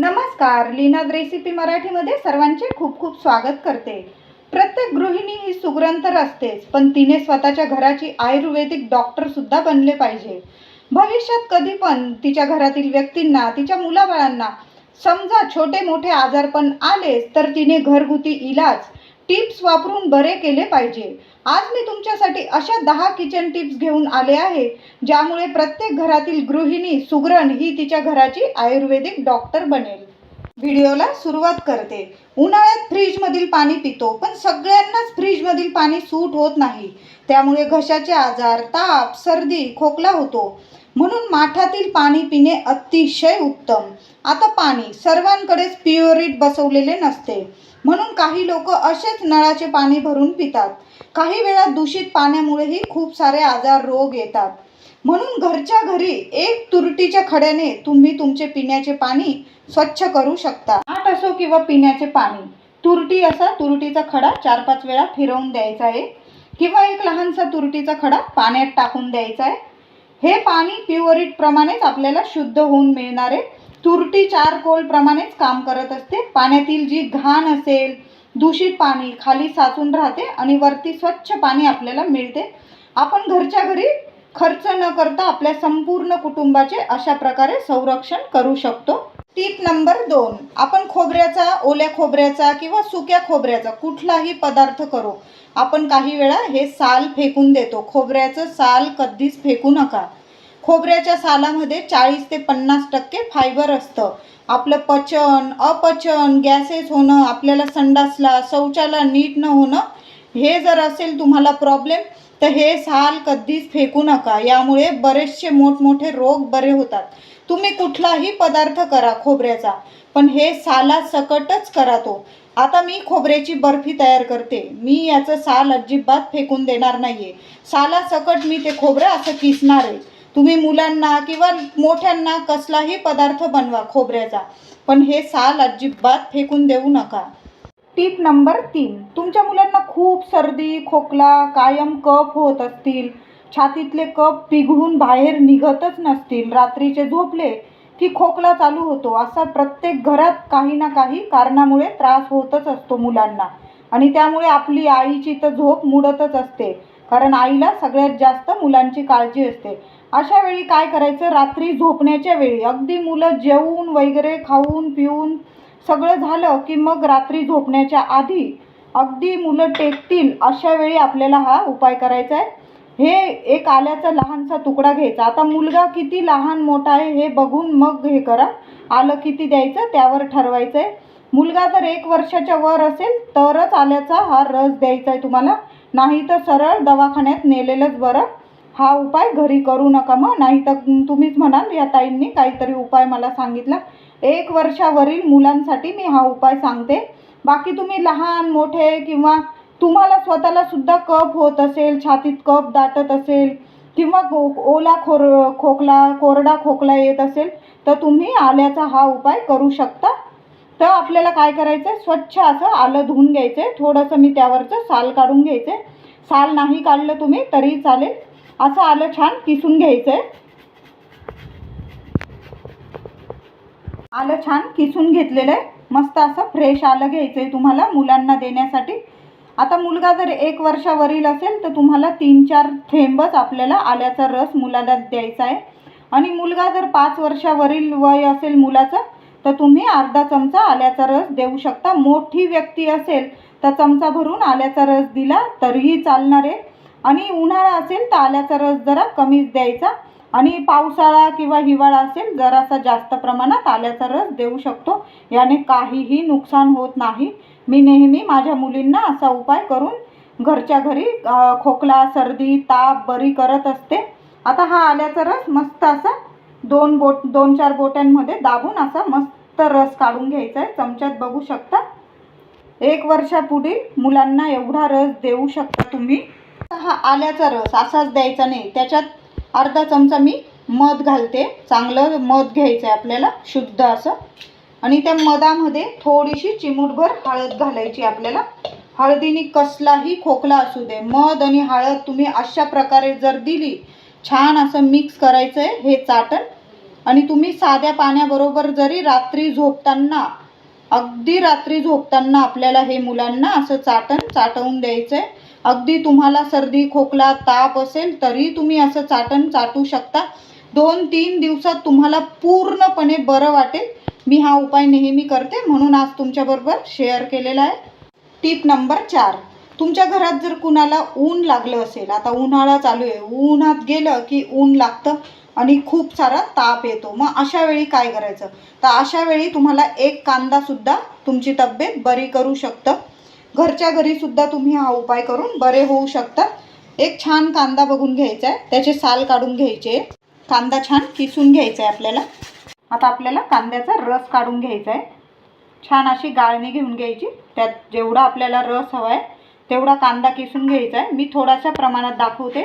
नमस्कार लीनाद रेसिपी मराठीमध्ये सर्वांचे खूप खूप स्वागत करते. प्रत्येक गृहिणी ही सुग्रंतर असतेच पण तिने स्वतःच्या घराची आयुर्वेदिक डॉक्टर सुद्धा बनले पाहिजे. भविष्यात कधी पण तिच्या घरातील व्यक्तींना तिच्या मुलाबाळांना समजा छोटे मोठे आजारपण आलेच तर तिने घरगुती इलाज टिप्स वापरून बरे केले पाहिजे. आज मी तुमच्यासाठी अशा दहा किचन टिप्स घेऊन आले आहे ज्यामुळे प्रत्येक घरातील गृहिणी सुगरण ही तिच्या घराची आयुर्वेदिक डॉक्टर बनेल. व्हिडिओला सुरुवात करते. उन्हाळ्यात फ्रीजमधील पाणी पितो पण सगळ्यांनाच फ्रीजमधील पाणी सूट होत नाही. त्यामुळे घशाचे आजार ताप सर्दी खोकला होतो. म्हणून माठातील पाणी पिणे अतिशय उत्तम. आता पाणी सर्वांकडेच प्युअरिट बसवलेले नसते. म्हणून काही लोक असेच नळाचे पाणी भरून पितात. काही वेळा दूषित पाण्यामुळेही खूप सारे आजार रोग येतात. म्हणून घरच्या घरी एक तुरटीच्या खड्याने तुम्ही तुमचे पिण्याचे पाणी स्वच्छ करू शकता. आट असो किंवा पिण्याचे पाणी तुरटी असा तुरटीचा खडा चार पाच वेळा फिरवून द्यायचा आहे. किंवा एक लहानसा तुरटीचा खडा पाण्यात टाकून द्यायचा आहे. हे पाणी प्युअरिट प्रमाणेच आपल्याला शुद्ध होऊन मिळणार आहे. तुरटी चारकोल प्रमाणेच काम करत असते. पाण्यातील जी घाण असेल दूषित पाणी खाली साचून राहते आणि वरती स्वच्छ पाणी आपल्याला मिळते. आपण घरच्या घरी खर्च न करता आपल्या संपूर्ण कुटुंबाचे अशा प्रकारे संरक्षण करू शकतो. टीप नंबर दोन. आपण खोबऱ्याचा ओल्या खोबऱ्याचा किंवा सुक्या खोबऱ्याचा कुठलाही पदार्थ करू. आपण काही वेळा हे साल फेकून देतो. खोबऱ्याचं साल कधीच फेकू नका. खोबऱ्याच्या सालामध्ये चाळीस ते पन्नास टक्के फायबर असतं. आपलं पचन अपचन गॅसेस होणं आपल्याला संडासला शौचाला नीट न होणं हे जर असेल तुम्हाला प्रॉब्लेम तर हे साल कधीच फेकू नका. यामुळे बरेचसे मोठमोठे रोग बरे होतात. तुम्ही कुठलाही पदार्थ करा खोबऱ्याचा पण हे साला सकटच करा तो. आता मी खोबऱ्याची बर्फी तयार करते. मी याचं साल अजिबात फेकून देणार नाहीये. साला सकट मी ते खोबरं असं किसणार आहे. तुम्ही मुलांना किंवा मोठ्यांना कसलाही पदार्थ बनवा खोबऱ्याचा पण हे साल अजिबात फेकून देऊ नका. टीप नंबर तीन. तुमच्या मुलांना खूप सर्दी खोकला कायम कफ होत असतील. छातीतले कप पिघळून बाहेर निघतच नसतील. रात्रीचे झोपले की खोकला चालू होतो. असा प्रत्येक घरात काही ना काही कारणामुळे त्रास होतच असतो मुलांना. आणि त्यामुळे आपली आईची तर झोप मुडतच असते. कारण आईला सगळ्यात जास्त मुलांची काळजी असते. अशा वेळी काय करायचं? रात्री झोपण्याच्या वेळी अगदी मुलं जेवून वगैरे खाऊन पिऊन सगळं झालं की मग रात्री झोपण्याच्या आधी अगदी मुलं टेकतील अशा वेळी आपल्याला हा उपाय करायचा आहे. हे एक आल्याचा लहानसा तुकडा घ्यायचा. आता मुलगा किती लहान मोठा आहे हे बघून मग हे करा. आलं किती द्यायचं त्यावर ठरवायचं आहे मुलगा जर एक वर्षाच्या वर असेल तरच आल्याचा हा रस द्यायचा आहे तुम्हाला. नाही तर सरळ दवाखान्यात नेलेलंच बरं. हा उपाय घरी करू नका मग. नाही तर तुम्हीच म्हणाल या ताईंनी काहीतरी उपाय मला सांगितला. एक वर्षावरील मुलांसाठी मी हा उपाय सांगते. बाकी तुम्ही लहान मोठे किंवा तुम्हाला स्वतःला सुद्धा कप होत असेल छातीत कप दाटत असेल किंवा खो ओला खोर खोकला कोरडा खोकला येत असेल तर तुम्ही आल्याचा हा उपाय करू शकता. तर आपल्याला काय करायचं आहे स्वच्छ असं आलं धुवून घ्यायचं आहे थोडंसं मी त्यावरचं साल काढून घ्यायचं आहे साल नाही काढलं तुम्ही तरी चालेल. असं आलं छान किसून घ्यायचं आहे आलं छान किसून घेतलेलं आहे. मस्त असं फ्रेश आलं घ्यायचं आहे तुम्हाला मुलांना देण्यासाठी. आता मुलगा जर एक वर्षावरील असेल तर तुम्हाला तीन चार थेंबच आपल्याला आल्याचा रस मुलाला द्यायचा आहे. आणि मुलगा जर पाच वर्षावरील वय असेल मुलाचं तर तुम्ही अर्धा चमचा आल्याचा रस देऊ शकता. मोठी व्यक्ती असेल तर चमचा भरून आल्याचा रस दिला तरीही चालणार आहे. आणि उन्हाळा असेल तर आल्याचा रस जरा कमीच द्यायचा. आणि पावसाळा किंवा हिवाळा असेल जरासा जास्त प्रमाणात आल्याचा रस देऊ शकतो. याने काहीही नुकसान होत नाही. मी नेहमी माझ्या मुलींना असा उपाय करून घरच्या घरी खोकला सर्दी ताप बरी करत असते. आता हा आल्याचा रस मस्त असा दोन बोट दोन चार बोट्यांमध्ये दाबून असा मस्त रस काढून घ्यायचा आहे. चमच्यात बघू शकता. एक वर्षापुढील मुलांना एवढा रस देऊ शकता तुम्ही. हा आल्याचा रस असाच द्यायचा नाही. त्याच्यात अर्धा चमचा मी मध घालते. चांगलं मध घ्यायचं आहे आपल्याला शुद्ध असं. आणि त्या मधामध्ये थोडीशी चिमूटभर हळद घालायची आपल्याला. हळदीने कसलाही खोकला असू दे मध आणि हळद तुम्ही अशा प्रकारे जर दिली छान असं मिक्स करायचं आहे हे चाटण. आणि तुम्ही साध्या पाण्याबरोबर जरी रात्री झोपताना अगदी रात्री झोपताना आपल्याला हे मुलांना असं चाटण चाटवून द्यायचं आहे अगदी तुम्हाला सर्दी खोकला ताप असेल तरी तुम्ही असं चाटण चाटू शकता. दोन तीन दिवसात तुम्हाला पूर्णपणे बरं वाटेल. मी हा उपाय नेहमी करते म्हणून आज तुमच्याबरोबर शेअर केलेला आहे. टीप नंबर चार. तुमच्या घरात जर कुणाला ऊन लागलं असेल आता उन्हाळा चालू आहे उन्हात गेलं की ऊन लागतं आणि खूप सारा ताप येतो मग अशा वेळी काय करायचं? तर अशा वेळी तुम्हाला एक कांदासुद्धा तुमची तब्येत बरी करू शकतं. घरच्या घरीसुद्धा तुम्ही हा उपाय करून बरे होऊ शकता. एक छान कांदा बघून घ्यायचा आहे त्याचे साल काढून घ्यायचे. कांदा छान किसून घ्यायचा आहे आपल्याला. आता आपल्याला कांद्याचा रस काढून घ्यायचा आहे. छान अशी गाळणी घेऊन घ्यायची. त्यात जेवढा आपल्याला रस हवा आहे तेवढा कांदा किसून घ्यायचा आहे. मी थोड्याशा प्रमाणात दाखवते.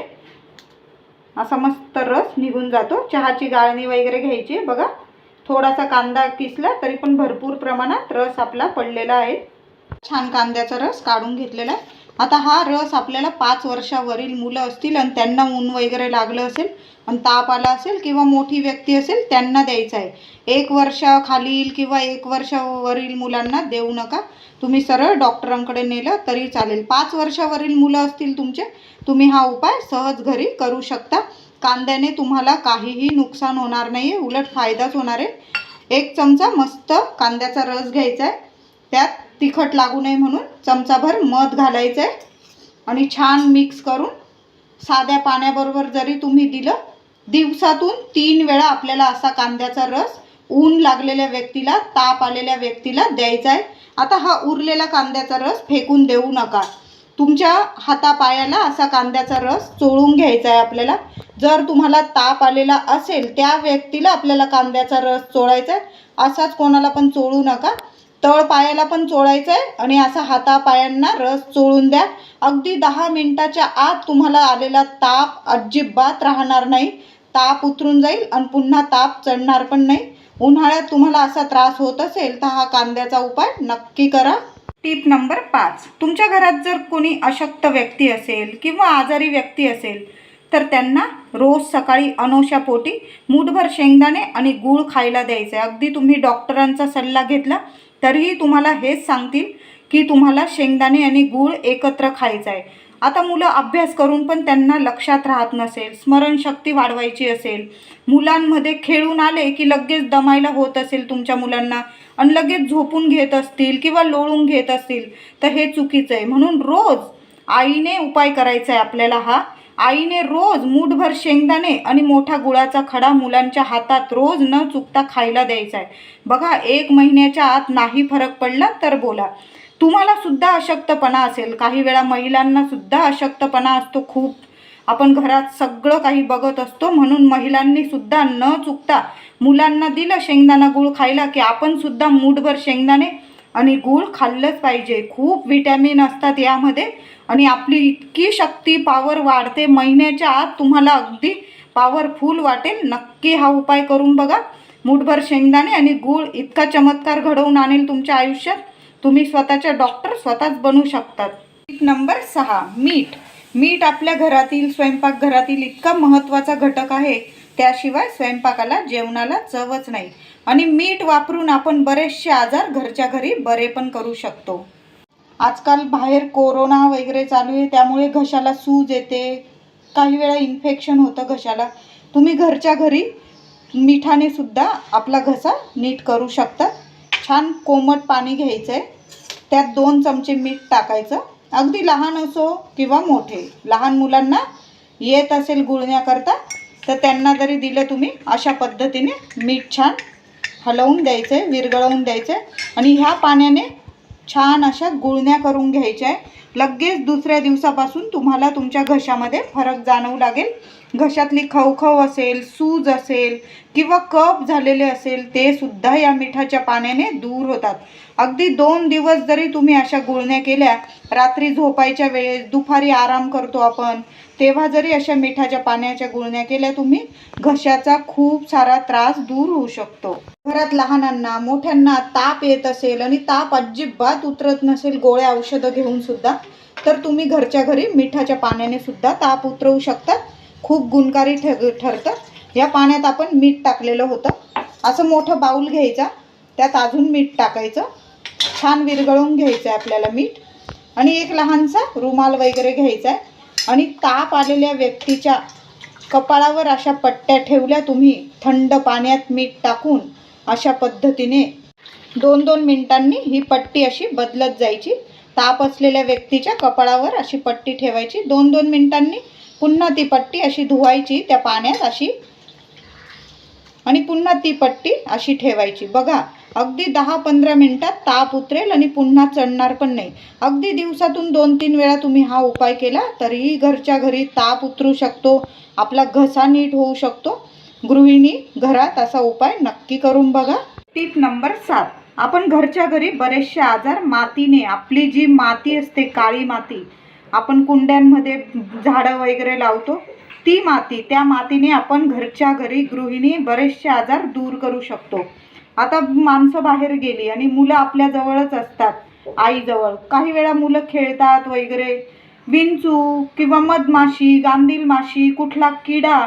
असा मस्त रस निघून जातो. चहाची गाळणी वगैरे घ्यायची बघा थोडासा कांदा किसला तरी पण भरपूर प्रमाणात रस आपला पडलेला आहे. छान कांद्याचा रस काढून घेतलेला आहे. आता हा रस आपल्याला पाच वर्षावरील मुलं असतील आणि त्यांना ऊन वगैरे लागलं असेल आणि ताप आला असेल किंवा मोठी व्यक्ती असेल त्यांना द्यायचा आहे. एक वर्षाखालील किंवा एक वर्षावरील मुलांना देऊ नका. तुम्ही सरळ डॉक्टरांकडे नेलं तरी चालेल. पाच वर्षावरील मुलं असतील तुमचे तुम्ही हा उपाय सहज घरी करू शकता. कांद्याने तुम्हाला काहीही नुकसान होणार नाही आहे उलट फायदाच होणार आहे. एक चमचा मस्त कांद्याचा रस घ्यायचा आहे. त्यात तिखट लागू नये म्हणून चमचाभर मध घालायचं आहे आणि छान मिक्स करून साध्या पाण्याबरोबर जरी तुम्ही दिलं दिवसातून तीन वेळा आपल्याला असा कांद्याचा रस ऊन लागलेल्या व्यक्तीला ताप आलेल्या व्यक्तीला द्यायचा आहे आता हा उरलेला कांद्याचा रस फेकून देऊ नका. तुमच्या हातापायाला असा कांद्याचा रस चोळून घ्यायचा आहे आपल्याला. जर तुम्हाला ताप आलेला असेल त्या व्यक्तीला आपल्याला कांद्याचा रस चोळायचा आहे असाच कोणाला पण चोळू नका. तळ पायाला पण चोळायचं आहे आणि असा हातापायांना रस चोळून द्या. अगदी दहा मिनिटाच्या आत तुम्हाला आलेला ताप अजिबात राहणार नाही. ताप उतरून जाईल आणि पुन्हा ताप चढणार पण नाही. उन्हाळ्यात तुम्हाला असा त्रास होत असेल तर हा कांद्याचा उपाय नक्की करा. टीप नंबर पाच. तुमच्या घरात जर कोणी अशक्त व्यक्ती असेल किंवा आजारी व्यक्ती असेल तर त्यांना रोज सकाळी अनोशापोटी मूठभर शेंगदाणे आणि गूळ खायला द्यायचं आहे अगदी तुम्ही डॉक्टरांचा सल्ला घेतला तरीही तुम्हाला हेच सांगतील की तुम्हाला शेंगदाणे आणि गूळ एकत्र खायचं आहे आता मुलं अभ्यास करून पण त्यांना लक्षात राहत नसेल स्मरणशक्ती वाढवायची असेल. मुलांमध्ये खेळून आले की लगेच दमायला होत असेल तुमच्या मुलांना आणि लगेच झोपून घेत असतील किंवा लोळून घेत असतील तर हे चुकीचं आहे. म्हणून रोज आईने उपाय करायचा आहे आपल्याला हा. आईने रोज मूठभर शेंगदाणे आणि मोठा गुळाचा खडा मुलांच्या हातात रोज न चुकता खायला द्यायचा आहे. बघा एक महिन्याच्या आत नाही फरक पडला तर बोला. तुम्हाला सुद्धा अशक्तपणा असेल. काही वेळा महिलांना सुद्धा अशक्तपणा असतो खूप. आपण घरात सगळं काही बघत असतो म्हणून महिलांनी सुद्धा न चुकता मुलांना दिलं शेंगदाणा गूळ खायला की आपण सुद्धा मूठभर शेंगदाणे आणि गूळ खाल्लंच पाहिजे. खूप विटॅमिन असतात यामध्ये. आणि आपली इतकी शक्ती पावर वाढते. महिन्याच्या आत तुम्हाला अगदी पॉवरफुल वाटेल. नक्की हा उपाय करून बघा. मूठभर शेंगदाणे आणि गूळ इतका चमत्कार घडवून आणेल तुमच्या आयुष्यात. तुम्ही स्वतःच्या डॉक्टर स्वतःच बनू शकतात. टीप नंबर सहा मीठ. मीठ आपल्या घरातील स्वयंपाकघरातील इतका महत्त्वाचा घटक आहे. त्याशिवाय स्वयंपाकाला जेवणाला चवच नाही. आणि मीठ वापरून आपण बरेचसे आजार घरच्या घरी बरे पण करू शकतो. आजकाल बाहेर कोरोना वगैरे चालू आहे त्यामुळे घशाला सूज येते. काही वेळा इन्फेक्शन होतं घशाला. तुम्ही घरच्या घरी मिठाने सुद्धा आपला घसा नीट करू शकता. छान कोमट पाणी घ्यायचं आहे त्यात दोन चमचे मीठ टाकायचं. अगदी लहान असो किंवा मोठे. लहान मुलांना येत असेल गुळण्याकरता तर त्यांना जरी दिलं तुम्ही अशा पद्धतीने मीठ छान हलवून द्यायचं आहे विरघळवून द्यायचं आहे आणि ह्या पाण्याने छान अशा गुळण्या करून घ्यायच्या आहे. लगेच दुसऱ्या दिवसापासून तुम्हाला तुमच्या घशामध्ये फरक जाणवू लागेल. घशातली खवखव असेल सूज असेल किंवा कप झालेले असेल ते सुद्धा या मिठाच्या पाण्याने दूर होतात. अगदी दोन दिवस जरी तुम्ही अशा गुळण्या केल्या रात्री झोपायच्या वेळेस दुपारी आराम करतो आपण तेव्हा जरी अशा मिठाच्या पाण्याच्या गुळण्या केल्या तुम्ही घशाचा खूप सारा त्रास दूर होऊ शकतो. घरात लहानांना मोठ्यांना ताप येत असेल आणि ताप अजिबात उतरत नसेल गोळ्या औषधं घेऊन सुद्धा तर तुम्ही घरच्या घरी मिठाच्या पाण्याने सुद्धा ताप उतरवू शकतात. खूप गुणकारी ठ ठरतं या पाण्यात आपण मीठ टाकलेलं होतं. असं मोठं बाऊल घ्यायचा. त्यात अजून मीठ टाकायचं. छान विरघळून घ्यायचं आहे आपल्याला मीठ. आणि एक लहानसा रुमाल वगैरे घ्यायचा आहे आणि ताप आलेल्या व्यक्तीच्या कपाळावर अशा पट्ट्या ठेवल्या तुम्ही थंड पाण्यात मीठ टाकून अशा पद्धतीने. दोन दोन मिनिटांनी ही पट्टी अशी बदलत जायची. ताप असलेल्या व्यक्तीच्या कपाळावर अशी पट्टी ठेवायची. दोन दोन मिनिटांनी पुन्हा ती पट्टी अशी धुवायची त्या पाण्यात अशी. आणि पुन्हा ती पट्टी अशी ठेवायची. बघा अगदी दहा पंधरा मिनटात ताप उतरेल आणि पुन्हा चढणार पण नाही. अगदी दिवसातून दोन तीन वेळा तुम्ही हा उपाय केला तरीही घरच्या घरी ताप उतरू शकतो आपला घसा नीट होऊ शकतो. गृहिणी घरात असा उपाय नक्की करून बघा. टीप नंबर सात. आपण घरच्या घरी बरेचसे आजार मातीने आपली जी माती असते काळी माती आपण कुंड्यांमध्ये झाडं वगैरे लावतो ती माती त्या मातीने आपण घरच्या घरी गृहिणी बरेचसे आजार दूर करू शकतो. आता माणसं बाहेर गेली आणि मुलं आपल्या जवळच असतात आईजवळ. काही वेळा मुलं खेळतात वगैरे. विंचू किंवा मधमाशी गांधील माशी कुठला किडा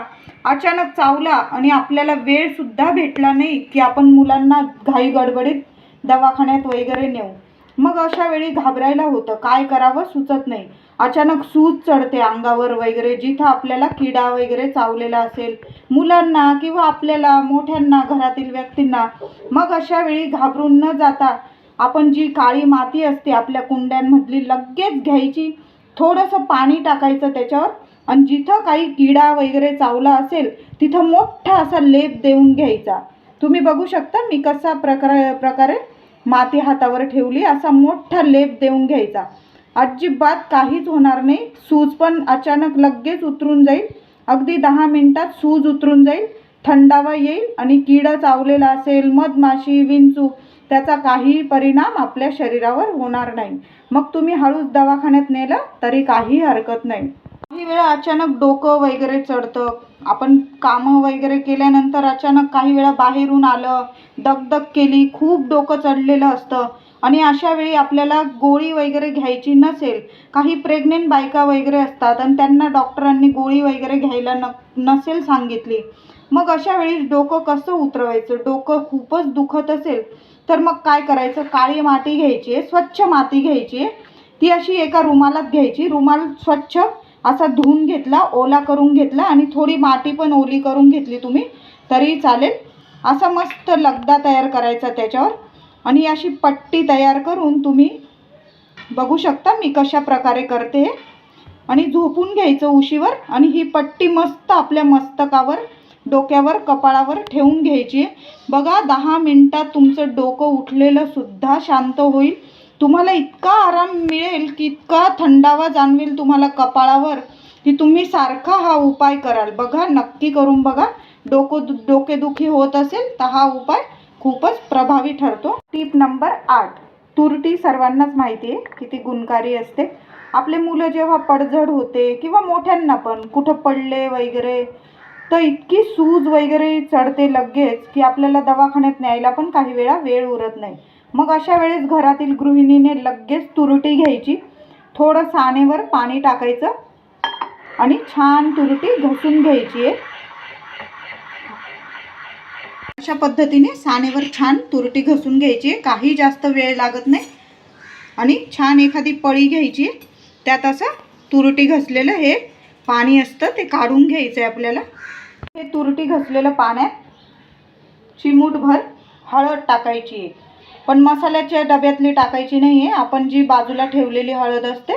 अचानक चावला आणि आपल्याला वेळसुद्धा भेटला नाही की आपण मुलांना घाई गडबडीत दवाखान्यात वगैरे नेऊ. मग अशा वेळी घाबरायला होतं. काय करावं सुचत नाही. अचानक सूज चढते अंगावर वगैरे. जिथं आपल्याला किडा वगैरे चावलेला असेल मुलांना किंवा आपल्याला मोठ्यांना घरातील व्यक्तींना मग अशा वेळी घाबरून न जाता आपण जी काळी माती असते आपल्या कुंड्यांमधली लगेच घ्यायची. थोडंसं पाणी टाकायचं त्याच्यावर आणि जिथं काही किडा वगैरे चावला असेल तिथं मोठा असा लेप देऊन घ्यायचा. तुम्ही बघू शकता मी कसा प्रकार प्रकारे माती हातावर ठेवली असा मोठा लेप देऊन घ्यायचा. अजिबात काहीच होणार नाही. सूज पण अचानक लगेच उतरून जाईल. अगदी दहा मिनटात सूज उतरून जाईल. थंडावा येईल आणि किडा चावलेला असेल मधमाशी विंचू त्याचा काहीही परिणाम आपल्या शरीरावर होणार नाही. मग तुम्ही हळूच दवाखान्यात नेलं तरी काही हरकत नाही. काही वेळा अचानक डोकं वगैरे चढतं. आपण कामं वगैरे केल्यानंतर अचानक काही वेळा बाहेरून आलं दगदग केली खूप डोकं चढलेलं असतं. आणि अशा वेळी आपल्याला गोळी वगैरे घ्यायची नसेल काही प्रेग्नेंट बायका वगैरे असतात आणि त्यांना डॉक्टरांनी गोळी वगैरे घ्यायला न नसेल सांगितली मग अशा वेळी डोकं कसं उतरवायचं? डोकं खूपच दुखत असेल तर मग काय करायचं? काळी माती घ्यायची आहे स्वच्छ माती घ्यायची आहे. ती अशी एका रुमालात घ्यायची रुमाल स्वच्छ असा धुवून घेतला ओला करून घेतला आणि थोडी माती पण ओली करून घेतली तुम्ही तरी चालेल. असा मस्त लगदा तयार करायचा त्याच्यावर. आणि अशी पट्टी तयार करून तुम्ही बघू शकता मी कशा प्रकारे करते. हे. आणि झोपून घ्यायचं उशीवर आणि ही पट्टी मस्त आपल्या मस्तकावर डोक्यावर कपाळावर ठेवून घ्यायची. बघा दहा मिनटात तुमचं डोकं उठलेलं सुद्धा शांत होईल. तुम्हाला इतका आराम मिळेल की इतका थंडावा जाणवेल तुम्हाला कपाळावर की तुम्ही सारखा हा उपाय कराल. बघा नक्की करून बघा. डोकं दु डोकेदुखी होत असेल तर हा उपाय खूपच प्रभावी ठरतो. टीप नंबर आठ. तुरटी सर्वांनाच माहिती आहे किती गुणकारी असते. आपले मुलं जेव्हा पडझड होते किंवा मोठ्यांना पण कुठं पडले वगैरे तर इतकी सूज वगैरे चढते लगेच की आपल्याला दवाखान्यात न्यायला पण काही वेळा वेळ उरत नाही. मग अशा वेळेस घरातील गृहिणीने लगेच तुरटी घ्यायची. थोडं सानेवर पाणी टाकायचं आणि छान तुरटी घसून घ्यायची. आहे अशा पद्धतीने सानेवर छान तुरटी घसून घ्यायची आहे. काही जास्त वेळ लागत नाही. आणि छान एखादी पळी घ्यायची त्यात असं तुरटी घसलेलं हे पाणी असतं ते काढून घ्यायचं आहे आपल्याला. हे तुरटी घसलेलं पाण्यात चिमूटभर हळद टाकायची आहे. पण मसाल्याच्या डब्यातली टाकायची नाही आहे आपण जी बाजूला ठेवलेली हळद असते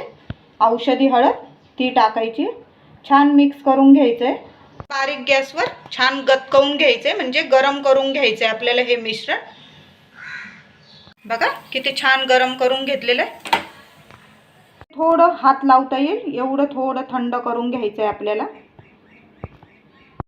औषधी हळद ती टाकायची छान मिक्स करून घ्यायचं आहे बारीक गॅसवर छान गतकवून घ्यायचं आहे म्हणजे गरम करून घ्यायचं आहे आपल्याला हे मिश्रण. बघा किती छान गरम करून घेतलेलं आहे. थोडं हात लावता येईल एवढं थोडं थंड करून घ्यायचं आहे आपल्याला.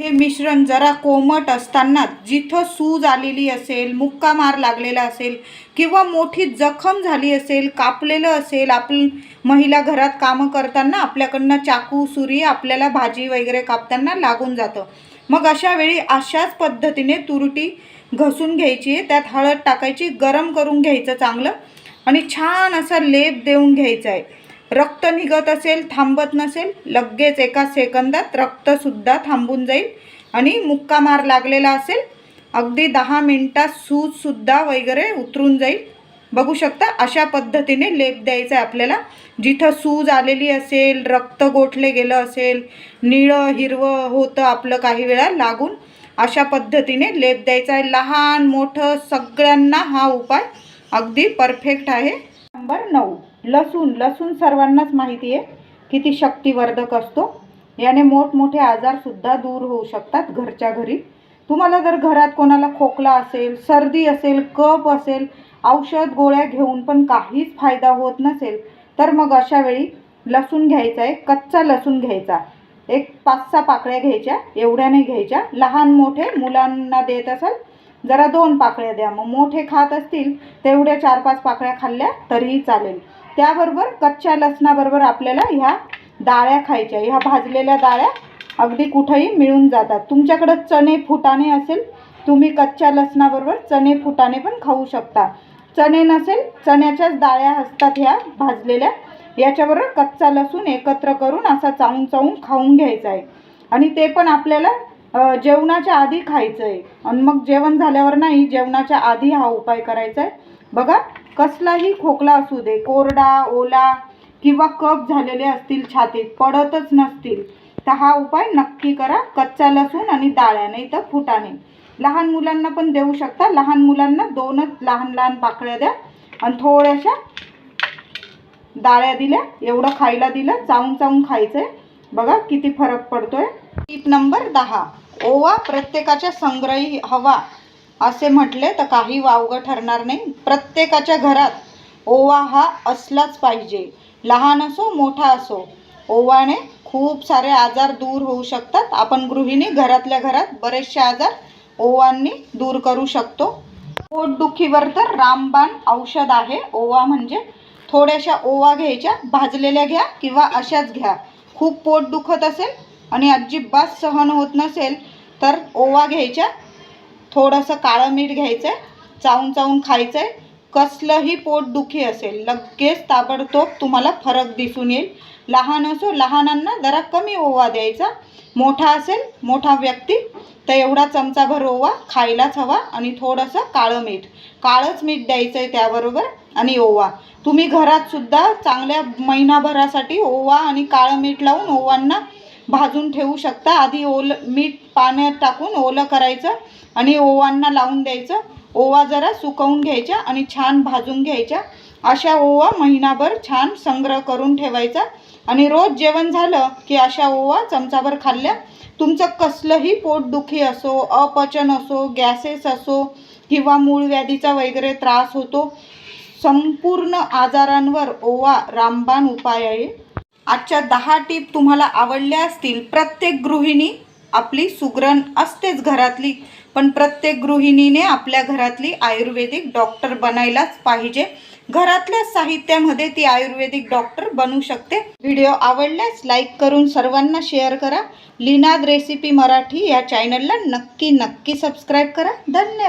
हे मिश्रण जरा कोमट असताना जिथं सूज आलेली असेल मुक्का मार लागलेला असेल किंवा मोठी जखम झाली असेल कापलेलं असेल आपली महिला घरात कामं करताना आपल्याकडनं चाकू सुरी आपल्याला भाजी वगैरे कापताना लागून जातं. मग अशा वेळी अशाच पद्धतीने तुरटी घसून घ्यायची त्यात हळद टाकायची गरम करून घ्यायचं चांगलं आणि छान असा लेप देऊन घ्यायचा आहे. रक्त निघत असेल थांबत नसेल लगेच एका सेकंदात रक्तसुद्धा थांबून जाईल आणि मुक्का मार लागलेला असेल अगदी दहा मिनटात सूजसुद्धा वगैरे उतरून जाईल. बघू शकता अशा पद्धतीने लेप द्यायचा आहे आपल्याला. जिथं सूज आलेली असेल रक्त गोठले गेलं असेल निळं हिरवं होतं आपलं काही वेळा लागून अशा पद्धतीने लेप द्यायचा आहे लहान मोठं सगळ्यांना हा उपाय अगदी परफेक्ट आहे. नंबर नऊ. लसूण लसूण सर्वांनाच माहिती आहे किती शक्तिवर्धक असतो. याने मोठमोठे आजारसुद्धा दूर होऊ शकतात घरच्या घरी. तुम्हाला जर घरात कोणाला खोकला असेल सर्दी असेल कप असेल औषध गोळ्या घेऊन पण काहीच फायदा होत नसेल तर मग अशा वेळी लसूण घ्यायचा आहे कच्चा लसूण घ्यायचा. एक पाच सहा पाकळ्या घ्यायच्या एवढ्या नाही घ्यायच्या. लहान मोठे मुलांना देत असाल जरा दोन पाकळ्या द्या. मग मोठे खात असतील तेवढ्या चार पाच पाकळ्या खाल्ल्या तरीही चालेल. त्याबरोबर कच्च्या लसणाबरोबर आपल्याला ह्या डाळ्या खायच्या. ह्या भाजलेल्या डाळ्या अगदी कुठंही मिळून जातात. तुमच्याकडं चणे फुटाणे असेल तुम्ही कच्च्या लसणाबरोबर चणे फुटाणे पण खाऊ शकता. चणे नसेल चण्याच्याच डाळ्या असतात ह्या भाजलेल्या. याच्याबरोबर कच्चा लसूण एकत्र करून असा चावून चावून खाऊन घ्यायचा आहे. आणि ते पण आपल्याला जेवणाच्या आधी खायचं आहे. आणि मग जेवण झाल्यावर नाही जेवणाच्या आधी हा उपाय करायचा आहे. बघा कसलाही खोकला असू दे कोरडा ओला किंवा कप झालेले असतील छातीत पडतच नसतील तर हा उपाय नक्की करा. कच्चा लसूण आणि डाळ्या नाही तर फुटाने लहान मुलांना पण देऊ शकता. लहान मुलांना दोनच लहान लहान पाकळ्या द्या आणि थोड्याशा डाळ्या दिल्या. एवढं खायला दिलं. चावून चावून आहे बघा किती फरक पडतोय. टीप नंबर दहा. ओवा प्रत्येकाच्या संग्रही हवा. असे म्हटले तर काही वावगं ठरणार नाही. प्रत्येकाच्या घरात ओवा हा असलाच पाहिजे. लहान असो मोठा असो ओवाने खूप सारे आजार दूर होऊ शकतात. आपण गृहिणी घरातल्या घरात बरेचसे आजार ओवांनी दूर करू शकतो. पोटदुखीवर तर रामबाण औषध आहे. ओवा म्हणजे थोड्याशा ओवा घ्यायच्या भाजलेल्या घ्या किंवा अशाच घ्या. खूप पोट दुखत असेल आणि अजिबात सहन होत नसेल तर ओवा घ्यायच्या थोडंसं काळं मीठ घ्यायचं आहे चावून चावून खायचं आहे कसलंही पोटदुखी असेल लगेच ताबडतोब तुम्हाला फरक दिसून येईल. लहान असो लहानांना जरा कमी ओवा द्यायचा. मोठा असेल मोठा व्यक्ती तर एवढा चमचाभर ओवा खायलाच हवा आणि थोडंसं काळं मीठ. काळंच मीठ द्यायचं आहे त्याबरोबर आणि ओवा. तुम्ही घरातसुद्धा चांगल्या महिनाभरासाठी ओवा आणि काळं मीठ लावून ओवांना भाजून ठेवू शकता. आधी ओल मीठ पाण्यात टाकून ओलं करायचं आणि ओवांना लावून द्यायचं. ओवा जरा सुकवून घ्यायच्या आणि छान भाजून घ्यायच्या. अशा ओवा महिनाभर छान संग्रह करून ठेवायचा. आणि रोज जेवण झालं की अशा ओवा चमचाभर खाल्ल्या. तुमचं कसलंही पोटदुखी असो अपचन असो गॅसेस असो किंवा मूळ व्याधीचा वगैरे त्रास होतो संपूर्ण आजारांवर ओवा रामबाण उपाय आहे. आजच्या दहा टीप तुम्हाला आवडल्या असतील प्रत्येक गृहिणी आपली सुगरण असतेच घरातली. पण प्रत्येक गृहिणीने आपल्या घरातली आयुर्वेदिक डॉक्टर बनायलाच पाहिजे. घरातल्या साहित्यामध्ये ती आयुर्वेदिक डॉक्टर बनू शकते. व्हिडिओ आवडल्यास लाईक करून सर्वांना शेअर करा. लिनाद रेसिपी मराठी या चॅनलला नक्की नक्की सबस्क्राईब करा. धन्यवाद.